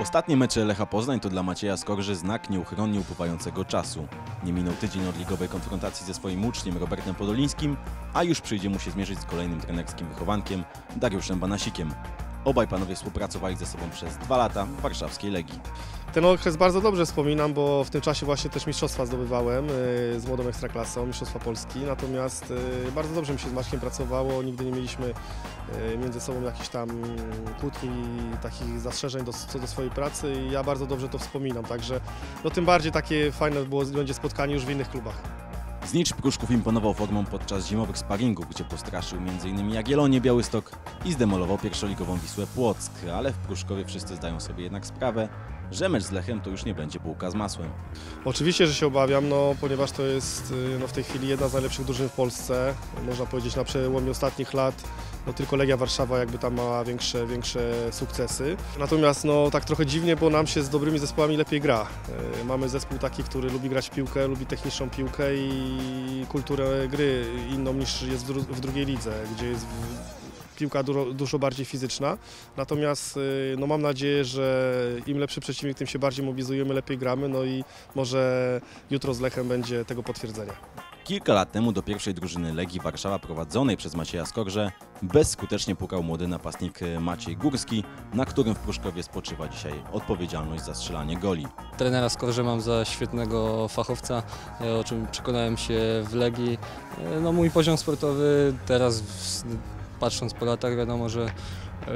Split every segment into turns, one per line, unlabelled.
Ostatnie mecze Lecha Poznań to dla Macieja Skorży znak nieuchronnie upływającego czasu. Nie minął tydzień od ligowej konfrontacji ze swoim uczniem Robertem Podolińskim, a już przyjdzie mu się zmierzyć z kolejnym trenerskim wychowankiem Dariuszem Banasikiem. Obaj panowie współpracowali ze sobą przez dwa lata w warszawskiej Legii.
Ten okres bardzo dobrze wspominam, bo w tym czasie właśnie też mistrzostwa zdobywałem y, z młodą ekstraklasą, mistrzostwa Polski. Natomiast y, bardzo dobrze mi się z Maćkiem pracowało, nigdy nie mieliśmy y, między sobą jakichś tam kłótni, takich zastrzeżeń do, co do swojej pracy i ja bardzo dobrze to wspominam. Także no tym bardziej takie fajne było, będzie spotkanie już w innych klubach.
Znicz Pruszków imponował formą podczas zimowych sparingów, gdzie postraszył m.in. Jagiellonię Białystok i zdemolował pierwszoligową Wisłę Płock, ale w Pruszkowie wszyscy zdają sobie jednak sprawę, że mecz z Lechem to już nie będzie bułka z masłem.
Oczywiście, że się obawiam, no, ponieważ to jest y, no, w tej chwili jedna z najlepszych drużyn w Polsce. Można powiedzieć na przełomie ostatnich lat. No, tylko Legia Warszawa jakby tam ma większe, większe sukcesy. Natomiast no, tak trochę dziwnie, bo nam się z dobrymi zespołami lepiej gra. Y, Mamy zespół taki, który lubi grać piłkę, lubi techniczną piłkę i kulturę gry inną niż jest w, dru w drugiej lidze, gdzie jest w, piłka dużo, dużo bardziej fizyczna. Natomiast y, no, mam nadzieję, że im lepszy przeciwnik, tym się bardziej mobilizujemy, lepiej gramy. No i może jutro z Lechem będzie tego potwierdzenie.
Kilka lat temu do pierwszej drużyny Legii Warszawa prowadzonej przez Macieja Skorże bezskutecznie pukał młody napastnik Maciej Górski, na którym w Pruszkowie spoczywa dzisiaj odpowiedzialność za strzelanie goli.
Trenera Skorże mam za świetnego fachowca, e, o czym przekonałem się w Legii. No, mój poziom sportowy teraz, w- patrząc po latach, wiadomo, że e,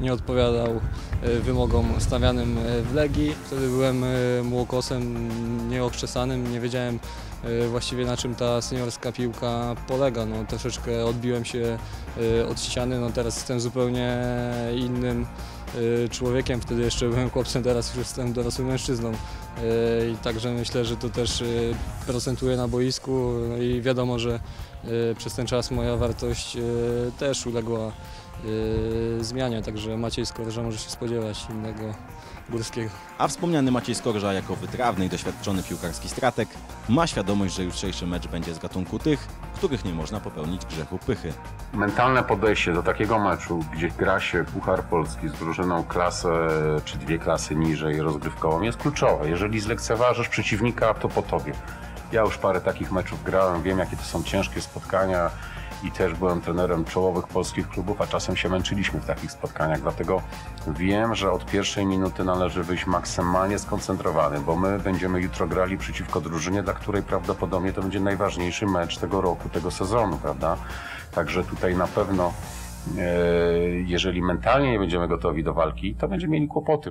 nie odpowiadał e, wymogom stawianym e, w Legii. Wtedy byłem młokosem nieokrzesanym, nie wiedziałem właściwie na czym ta seniorska piłka polega. No, troszeczkę odbiłem się od ściany, no, teraz jestem zupełnie innym człowiekiem. Wtedy jeszcze byłem chłopcem, teraz już jestem dorosłym mężczyzną. I także myślę, że to też procentuje na boisku no i wiadomo, że przez ten czas moja wartość e, też uległa e, zmianie, także Maciej Skorża może się spodziewać innego górskiego.
A wspomniany Maciej Skorża jako wytrawny i doświadczony piłkarski stratek ma świadomość, że jutrzejszy mecz będzie z gatunku tych, których nie można popełnić grzechu pychy.
Mentalne podejście do takiego meczu, gdzie gra się Puchar Polski z drużyną klasę czy dwie klasy niżej rozgrywkową jest kluczowe. Jeżeli zlekceważysz przeciwnika, to po tobie. Ja już parę takich meczów grałem, wiem jakie to są ciężkie spotkania i też byłem trenerem czołowych polskich klubów, a czasem się męczyliśmy w takich spotkaniach, dlatego wiem, że od pierwszej minuty należy być maksymalnie skoncentrowany, bo my będziemy jutro grali przeciwko drużynie, dla której prawdopodobnie to będzie najważniejszy mecz tego roku, tego sezonu, prawda? Także tutaj na pewno e, jeżeli mentalnie nie będziemy gotowi do walki, to będziemy mieli kłopoty.